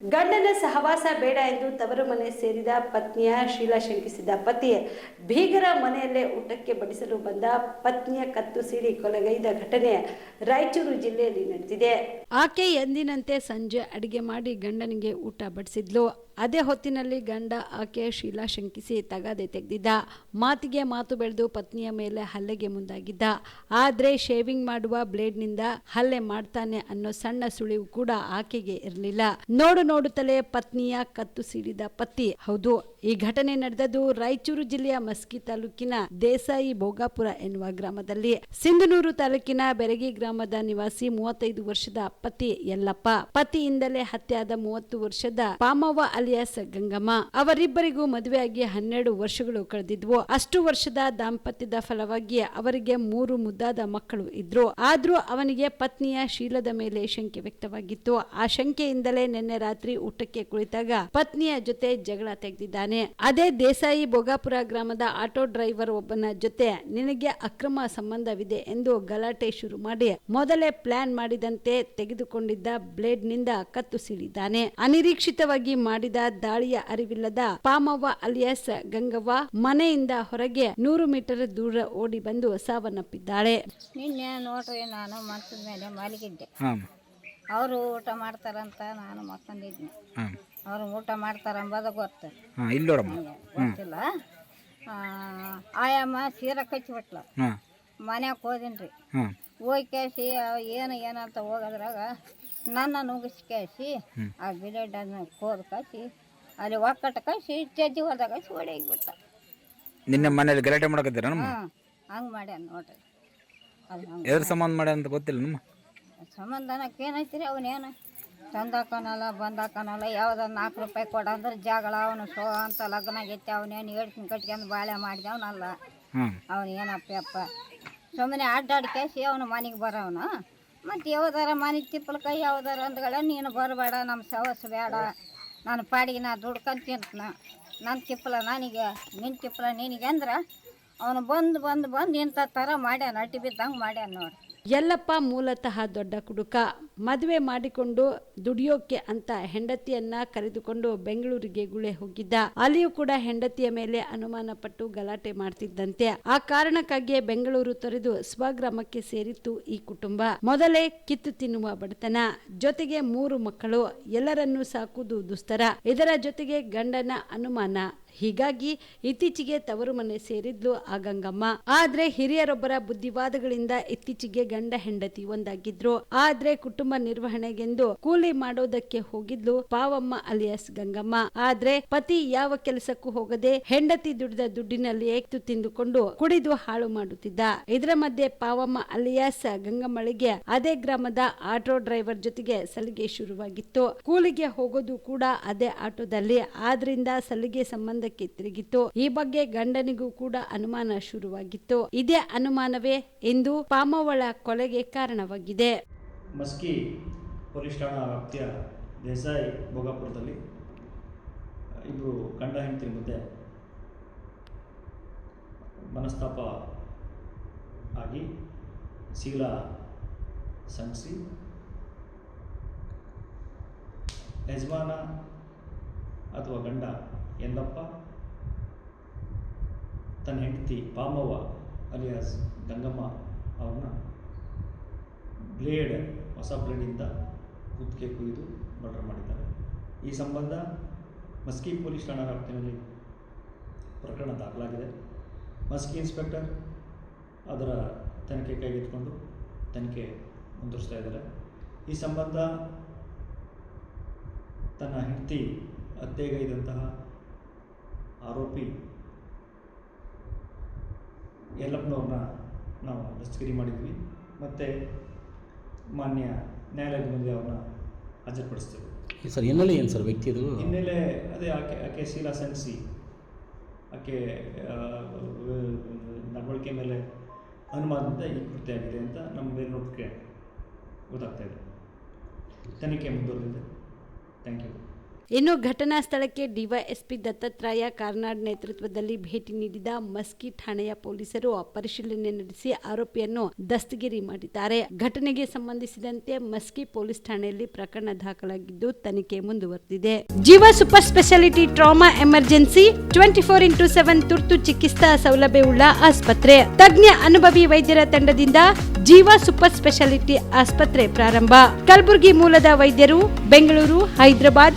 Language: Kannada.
ಗಂಡನ ಸಹವಾಸ ಬೇಡ ಎಂದು ತವರು ಮನೆ ಸೇರಿದ ಪತ್ನಿಯ ಶೀಲಾ ಶಂಕಿಸಿದ ಪತಿ ಭೀಗರ ಮನೆಯಲ್ಲೇ ಊಟಕ್ಕೆ ಬಡಿಸಲು ಬಂದ ಪತ್ನಿಯ ಕತ್ತು ಸೀಳಿ ಕೊಲೆಗೈದ ಘಟನೆ ರಾಯಚೂರು ಜಿಲ್ಲೆಯಲ್ಲಿ ನಡೆದಿದೆ. ಆಕೆ ಎಂದಿನಂತೆ ಸಂಜೆ ಅಡಿಗೆ ಮಾಡಿ ಗಂಡನಿಗೆ ಊಟ ಬಡಿಸಿದ್ಲು. ಅದೇ ಹೊತ್ತಿನಲ್ಲಿ ಗಂಡ ಆಕೆ ಶೀಲಾ ಶಂಕಿಸಿ ತಗಾದೆ ತೆಗೆದಿದ್ದ. ಮಾತಿಗೆ ಮಾತು ಬೆಳೆದು ಪತ್ನಿಯ ಮೇಲೆ ಹಲ್ಲೆಗೆ ಮುಂದಾಗಿದ್ದ. ಆದ್ರೆ ಶೇವಿಂಗ್ ಮಾಡುವ ಬ್ಲೇಡ್ನಿಂದ ಹಲ್ಲೆ ಮಾಡ್ತಾನೆ ಅನ್ನೋ ಸಣ್ಣ ಸುಳಿವು ಕೂಡ ಆಕೆಗೆ ಇರಲಿಲ್ಲ. ನೋಡು ನೋಡುತ್ತಲೇ ಪತ್ನಿಯ ಕತ್ತು ಸಿಡಿದ ಪತಿ. ಹೌದು, ಈ ಘಟನೆ ನಡೆದದ್ದು ರಾಯಚೂರು ಜಿಲ್ಲೆಯ ಮಸ್ಕಿ ತಾಲೂಕಿನ ದೇಸಾಯಿ ಭೋಗಾಪುರ ಎನ್ನುವ ಗ್ರಾಮದಲ್ಲಿ. ಸಿಂಧನೂರು ತಾಲೂಕಿನ ಬೆರಗಿ ಗ್ರಾಮದ ನಿವಾಸಿ ಮೂವತ್ತೈದು ವರ್ಷದ ಪತಿ ಯಲ್ಲಪ್ಪ. ಪತಿಯಿಂದಲೇ ಹತ್ಯೆಯಾದ ಮೂವತ್ತು ವರ್ಷದ ಪಾಮವ್ವ ಅಲಿಯಾಸ್ ಗಂಗಮ್ಮ ಅವರಿಬ್ಬರಿಗೂ ಮದುವೆಯಾಗಿ ಹನ್ನೆರಡು ವರ್ಷಗಳು ಕಳೆದಿದ್ವು. ಅಷ್ಟು ವರ್ಷದ ದಾಂಪತ್ಯದ ಫಲವಾಗಿ ಅವರಿಗೆ ಮೂರು ಮುದ್ದಾದ ಮಕ್ಕಳು ಇದ್ರು. ಆದ್ರೂ ಅವನಿಗೆ ಪತ್ನಿಯ ಶೀಲದ ಮೇಲೆ ಶಂಕೆ ವ್ಯಕ್ತವಾಗಿತ್ತು. ಆ ಶಂಕೆಯಿಂದಲೇ ನಿನ್ನೆ ರಾತ್ರಿ ಊಟಕ್ಕೆ ಕುಳಿತಾಗ ಪತ್ನಿಯ ಜೊತೆ ಜಗಳ ತೆಗೆದಿದ್ದಾನೆ. ಅದೇ ದೇಸಾಯಿ ಬೋಗಾಪುರ ಗ್ರಾಮದ ಆಟೋ ಡ್ರೈವರ್ ಒಬ್ಬನ ಜೊತೆ ನಿನಗೆ ಅಕ್ರಮ ಸಂಬಂಧವಿದೆ ಎಂದು ಗಲಾಟೆ ಶುರು ಮಾಡಿ ಮೊದಲೇ ಪ್ಲಾನ್ ಮಾಡಿದಂತೆ ತೆಗೆದುಕೊಂಡಿದ್ದ ಬ್ಲೇಡ್ನಿಂದ ಕತ್ತು ಸಿಡಿದ್ದಾನೆ ಅನಿರೀಕ್ಷಿತವಾಗಿ ಮಾಡಿದ ದಾಳಿಯ ಅರಿವಿಲ್ಲದ ಪಾಮವ್ವ ಅಲಿಯಾಸ್ ಗಂಗವ್ವ ಮನೆಯಿಂದ ಹೊರಗೆ ನೂರು ಮೀಟರ್ ದೂರ ಓಡಿ ಬಂದು ಸಾವನ್ನಪ್ಪಿದ್ದಾಳೆ. ನಿನ್ನೆ ನೋಡ್ರಿ ನಾನು ಮಂಚದ ಮೇಲೆ ಮಲಗಿದ್ದೆ. ಅವರು ಊಟ ಮಾಡ್ತಾರಂತ ನಾನು ಮಕ್ಕಂದಿದ್ನಿ ಅವರು ಊಟ ಮಾಡ್ತಾರಂಬದ ಗೊತ್ತು. ಗೊತ್ತಿಲ್ಲ. ಆಯಮ್ಮ ಸೀರೆ ಕಚ್ಚಿಬಿಟ್ಲ. ಮನ್ಯಾಗ ಹೋದಿನ್ರಿ. ಹೋಗಿ ಕೇಸಿ ಏನು ಏನಂತ ಹೋಗೋದ್ರಾಗ ನನ್ನ ಉಗಿಸ್ಕೇಸಿ ಕೇಸಿ ಆ ಬಿಲೇಡನ್ನು ಕೋದ್ ಕಸಿ ಅಲ್ಲಿ ಒಕ್ಕಟ್ಟು ಕಸಿ ಚಜ್ಜಿ ಹೋದಾಗ ಕಸಿ ಬಿಟ್ಟ. ನಿನ್ನ ಮನೇಲಿ ಗಲಾಟೆ ಮಾಡಕತ್ತೀರ ನಮ್ಮ? ಹಾಂ ಹಂಗೆ ಮಾಡ್ಯಾನ ನೋಡ್ರಿ. ಅದು ಹಂಗೆ ಎದ್ರ ಸಂಬಂಧ ಮಾಡ್ಯ ಅಂತ ಗೊತ್ತಿಲ್ಲ ನಮ್ಮ? ಸಂಬಂಧನಕ್ಕೆ ಏನೈತಿ ರೀ ಅವನೇನು ತಂದಾಕನಲ್ಲ ಬಂದಾಕನಲ್ಲ ಯಾವ್ದು ನಾಲ್ಕು ರೂಪಾಯಿ ಕೊಡ ಅಂದ್ರೆ ಜಗಳ ಅವನು ಸೋ ಅಂತ ಲಗ್ನ ಆಗೈತೆ ಅವನೇನು ಹೇಳ್ತೀನಿ ಕಟ್ಕೊಂಡು ಬಾಳೆ ಮಾಡಿದವನಲ್ಲ. ಅವನು ಏನಪ್ಪ ಅಪ್ಪ ಸುಮ್ಮನೆ ಅಡ್ಡಾಡ್ಕೇಸಿ ಅವನು ಮನೆಗೆ ಬರೋವನು. ಮತ್ತು ಯಾವ್ದಾರ ಮನೆ ತಿಪ್ಪಲಕ ಯಾವ್ದಾರ ಅಂದ್ಗಳ, ನೀನು ಬರಬೇಡ ನಮ್ಮ ಸವಸ್ ಬೇಡ ನಾನು ಪಾಡಿಗೆ ನಾ ದುಡ್ಕೊಂಡು ತಿಂತನ. ನನ್ನ ತಿಪ್ಪಲ ನನಗೆ ನಿನ್ನ ತಿಪ್ಪಲ ನಿನಗೆ ಅಂದ್ರೆ, ಅವನು ಬಂದು ಬಂದು ಬಂದು ಇಂಥ ಥರ ಮಾಡ್ಯಾನ ಅಟ್ಟಿ ಬಿದ್ದಂಗೆ ಮಾಡ್ಯಾನ ನೋಡಿ. ಯಲ್ಲಪ್ಪ ಮೂಲತಃ ದೊಡ್ಡ ಕುಡುಕ. ಮದುವೆ ಮಾಡಿಕೊಂಡು ದುಡಿಯೋಕೆ ಅಂತ ಹೆಂಡತಿಯನ್ನ ಕರೆದುಕೊಂಡು ಬೆಂಗಳೂರಿಗೆ ಗುಳೆ ಹೋಗಿದ್ದ. ಅಲ್ಲಿಯೂ ಕೂಡ ಹೆಂಡತಿಯ ಮೇಲೆ ಅನುಮಾನ ಪಟ್ಟು ಗಲಾಟೆ ಮಾಡ್ತಿದ್ದಂತೆ. ಆ ಕಾರಣಕ್ಕಾಗಿಯೇ ಬೆಂಗಳೂರು ತೊರೆದು ಸ್ವಗ್ರಾಮಕ್ಕೆ ಸೇರಿತ್ತು ಈ ಕುಟುಂಬ. ಮೊದಲೇ ಕಿತ್ತು ತಿನ್ನುವ ಬಡತನ. ಜೊತೆಗೆ ಮೂರು ಮಕ್ಕಳು. ಎಲ್ಲರನ್ನೂ ಸಾಕುವುದು ದುಸ್ತರ. ಇದರ ಜೊತೆಗೆ ಗಂಡನ ಅನುಮಾನ. ಹೀಗಾಗಿ ಇತ್ತೀಚೆಗೆ ತವರು ಮನೆ ಸೇರಿದ್ಲು ಆ ಗಂಗಮ್ಮ. ಆದ್ರೆ ಹಿರಿಯರೊಬ್ಬರ ಬುದ್ಧಿವಾದಗಳಿಂದ ಇತ್ತೀಚೆಗೆ ಗಂಡ ಹೆಂಡತಿ ಒಂದಾಗಿದ್ರು. ಆದ್ರೆ ಕುಟುಂಬ ನಿರ್ವಹಣೆಗೆಂದು ಕೂಲಿ ಮಾಡೋದಕ್ಕೆ ಹೋಗಿದ್ಲು ಪಾವಮ್ಮ ಅಲಿಯಾಸ್ ಗಂಗಮ್ಮ. ಆದ್ರೆ ಪತಿ ಯಾವ ಕೆಲಸಕ್ಕೂ ಹೋಗದೆ ಹೆಂಡತಿ ದುಡಿದ ದುಡ್ಡಿನಲ್ಲಿ ಏಕ್ತು ತಿಂದುಕೊಂಡು ಕುಡಿದು ಹಾಳು ಮಾಡುತ್ತಿದ್ದ. ಇದರ ಮಧ್ಯೆ ಪಾವಮ್ಮ ಅಲಿಯಾಸ್ ಗಂಗಮ್ಮಳಿಗೆ ಅದೇ ಗ್ರಾಮದ ಆಟೋ ಡ್ರೈವರ್ ಜೊತೆಗೆ ಸಲಿಗೆ ಶುರುವಾಗಿತ್ತು. ಕೂಲಿಗೆ ಹೋಗೋದು ಕೂಡ ಅದೇ ಆಟೋದಲ್ಲಿ. ಆದ್ರಿಂದ ಸಲಿಗೆ ಸಂಬಂಧಕ್ಕೆ ತಿರುಗಿತ್ತು ಈ ಬಗ್ಗೆ ಗಂಡನಿಗೂ ಕೂಡ ಅನುಮಾನ ಶುರುವಾಗಿತ್ತು. ಇದೇ ಅನುಮಾನವೇ ಎಂದು ಪಾಮವಳ ಕೊಲೆಗೆ ಕಾರಣವಾಗಿದೆ. ಮಸ್ಕಿ ಪೊಲೀಸ್ ಠಾಣಾ ವ್ಯಾಪ್ತಿಯ ದೇಸಾಯಿ ಭೋಗಾಪುರದಲ್ಲಿ ಇಬ್ಬರು ಗಂಡ ಹೆಂಡತಿ ಮಧ್ಯೆ ಮನಸ್ತಾಪ ಆಗಿ ಶೀಲ ಸಂಗಿಸಿ, ಯಜಮಾನ ಅಥವಾ ಗಂಡ ಯಲ್ಲಪ್ಪ ತನ್ನ ಹೆಂಡತಿ ಪಾಮವ್ವ ಅಲಿಯಾಸ್ ಗಂಗಮ್ಮ ಅವ್ರನ್ನ ಬ್ಲೇಡ್, ಹೊಸ ಬ್ಲೇಡಿಂದ ಕುತ್ತಿಗೆ ಕುಯ್ದು ಮರ್ಡರ್ ಮಾಡಿದ್ದಾರೆ. ಈ ಸಂಬಂಧ ಮಸ್ಕಿ ಪೊಲೀಸ್ ಠಾಣಾ ವ್ಯಾಪ್ತಿಯಲ್ಲಿ ಪ್ರಕರಣ ದಾಖಲಾಗಿದೆ. ಮಸ್ಕಿ ಇನ್ಸ್ಪೆಕ್ಟರ್ ಅದರ ತನಿಖೆ ಕೈಗೆತ್ಕೊಂಡು ತನಿಖೆ ಮುಂದುವರಿಸ್ತಾ ಇದ್ದಾರೆ. ಈ ಸಂಬಂಧ ತನ್ನ ಹೆಂಡತಿ ಹತ್ಯೆಗೈದಂತಹ ಆರೋಪಿ ಯಲ್ಲಪ್ಪನವ್ರನ್ನ ನಾವು ದಸ್ತಗಿರಿ ಮಾಡಿದ್ವಿ. ಮತ್ತು ಮಾನ್ಯ ನ್ಯಾಯಾಲಯದ ಮುಂದೆ ಅವ್ರನ್ನ ಹಾಜರುಪಡಿಸ್ತೇವೆ. ಸರ್ ಹಿನ್ನೆಲೆ ಏನು ಸರ್ ವ್ಯಕ್ತಿ ಅದು? ಹಿನ್ನೆಲೆ ಅದೇ ಆಕೆ ಆಕೆ ಶೀಲಾ ಸೆನ್ಸಿ. ಆಕೆ ನಡವಳಿಕೆ ಮೇಲೆ ಅನುಮಾನದಿಂದ ಈ ಕೃತ್ಯ ಆಗಿದೆ ಅಂತ ನಮ್ಮ ಮೇಲ್ನೋಟಕ್ಕೆ ಗೊತ್ತಾಗ್ತಾ ಇದೆ. ತನಿಖೆ ಮುಂದುವರೆದಿದೆ. Thank you. ಇನ್ನು ಘಟನಾ ಸ್ಥಳಕ್ಕೆ ಡಿವೈಎಸ್ಪಿ ದತ್ತಾತ್ರೇಯ ಕಾರ್ನಾಡ್ ನೇತೃತ್ವದಲ್ಲಿ ಭೇಟಿ ನೀಡಿದ ಮಸ್ಕಿ ಠಾಣೆಯ ಪೊಲೀಸರು ಪರಿಶೀಲನೆ ನಡೆಸಿ ಆರೋಪಿಯನ್ನು ದಸ್ತಗಿರಿ ಮಾಡಿದ್ದಾರೆ. ಘಟನೆಗೆ ಸಂಬಂಧಿಸಿದಂತೆ ಮಸ್ಕಿ ಪೊಲೀಸ್ ಠಾಣೆಯಲ್ಲಿ ಪ್ರಕರಣ ದಾಖಲಾಗಿದ್ದು, ತನಿಖೆ ಮುಂದುವರೆದಿದೆ. Jeeva super speciality trauma emergency twenty four into seven ತುರ್ತು ಚಿಕಿತ್ಸಾ ಸೌಲಭ್ಯವುಳ್ಳ ಆಸ್ಪತ್ರೆ. ತಜ್ಞ ಅನುಭವಿ ವೈದ್ಯರ ತಂಡದಿಂದ ಜೀವ ಸೂಪರ್ ಸ್ಪೆಷಾಲಿಟಿ ಆಸ್ಪತ್ರೆ ಪ್ರಾರಂಭ. ಕಲಬುರಗಿ ಮೂಲದ ವೈದ್ಯರು, ಬೆಂಗಳೂರು, ಹೈದರಾಬಾದ್